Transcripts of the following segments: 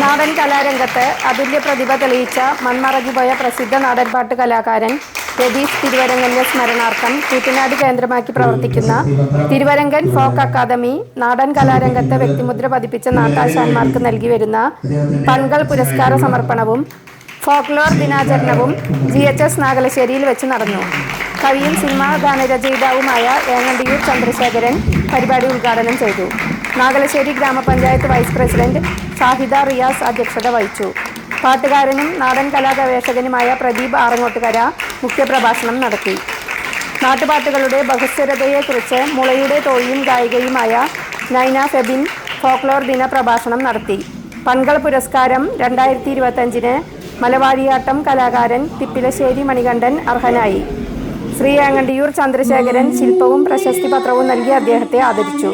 നാടൻ കലാരംഗത്ത് അതുല്യ പ്രതിഭ തെളിയിച്ച മൺമറഞ്ഞുപോയ പ്രസിദ്ധ നാടൻപാട്ട് കലാകാരൻ രതീഷ് തിരുവരങ്കന്റെ സ്മരണാർത്ഥം കൂറ്റനാട് കേന്ദ്രമാക്കി പ്രവർത്തിക്കുന്ന തിരുവരങ്കൻ ഫോക്ക് അക്കാദമി നാടൻ കലാരംഗത്ത് വ്യക്തിമുദ്ര പതിപ്പിച്ച നാട്ടാശാന്മാർക്ക് നൽകി വരുന്ന പൺകൾ പുരസ്കാര സമർപ്പണവും ഫോക്ലോർ ദിനാചരണവും ജി എച്ച് എസ് നാഗലശ്ശേരിയിൽ വെച്ച് നടന്നു. കവിയും സിനിമാ ഗാനരചയിതാവുമായ ഏങ്ങണ്ടിയൂർ ചന്ദ്രശേഖരൻ പരിപാടി ഉദ്ഘാടനം ചെയ്തു. നാഗലശ്ശേരി ഗ്രാമപഞ്ചായത്ത് വൈസ് പ്രസിഡന്റ് ഷാഹിദ റിയാസ് അധ്യക്ഷത വഹിച്ചു. പാട്ടുകാരനും നാടൻ കലാഗവേഷകനുമായ പ്രദീപ് ആറങ്ങോട്ടുകര മുഖ്യപ്രഭാഷണം നടത്തി. നാട്ടുപാട്ടുകളുടെ ബഹുസ്വരതയെക്കുറിച്ച് മുളയുടെ തോഴിയും ഗായികയുമായ നൈന ഫെബിൻ ഫോക്ലോർ ദിന പ്രഭാഷണം നടത്തി. പൺകൾ പുരസ്കാരം രണ്ടായിരത്തി ഇരുപത്തഞ്ചിന് മലവാടിയാട്ടം കലാകാരൻ തിപ്പിലശ്ശേരി മണികണ്ഠൻ അർഹനായി. ശ്രീ ആങ്ങണ്ടിയൂർ ചന്ദ്രശേഖരൻ ശില്പവും പ്രശസ്തി പത്രവും നൽകി അദ്ദേഹത്തെ ആദരിച്ചു.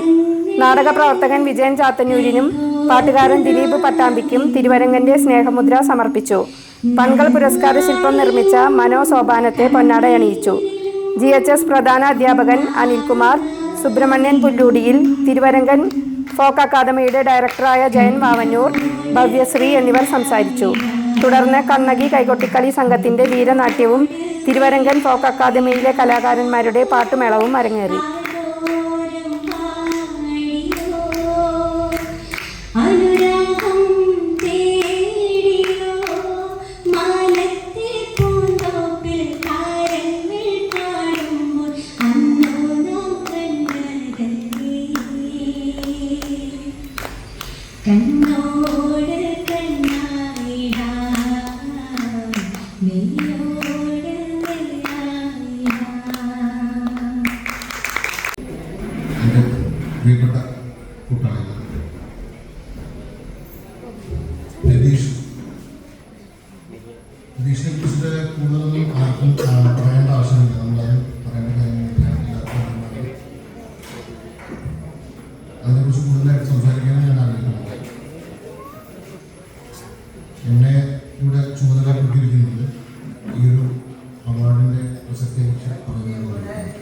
നാടക പ്രവർത്തകൻ വിജയൻ ചാത്തന്നൂരിനും പാട്ടുകാരൻ ദിലീപ് പട്ടാമ്പിക്കും തിരുവരങ്ങന്റെ സ്നേഹമുദ്ര സമർപ്പിച്ചു. പൺകൾ പുരസ്കാര ശില്പം നിർമ്മിച്ച മനോ സോപാനത്തെ പൊന്നാടയണിയിച്ചു ജി എച്ച് എസ് പ്രധാന അധ്യാപകൻ അനിൽകുമാർ സുബ്രഹ്മണ്യൻ പുല്ലൂടിയിൽ തിരുവരങ്കൻ ഫോക്ക് അക്കാദമിയുടെ ഡയറക്ടറായ ജയൻ മാവന്നൂർ ഭവ്യശ്രീ എന്നിവർ സംസാരിച്ചു. തുടർന്ന് കണ്ണകി കൈകൊട്ടിക്കളി സംഘത്തിന്റെ വീരനാട്യവും തിരുവരങ്കൻ ഫോക്ക് അക്കാദമിയിലെ കലാകാരന്മാരുടെ പാട്ടുമേളവും അരങ്ങേറി. കണ്ണോട് കണ്ണായിടാ. എന്റെ പ്രിയപ്പെട്ട കൂട്ടാളികൾ രതീഷ് കൂടുതലൊന്നും ആർക്കും പറയേണ്ട ആവശ്യമില്ല എന്നെ ഇവിടെ ചുമതലപ്പെട്ടിരിക്കുന്നത് ഈ ഒരു അവാർഡിന്റെ പ്രസക്തിയെക്കുറിച്ച് പറയുന്നതാണ്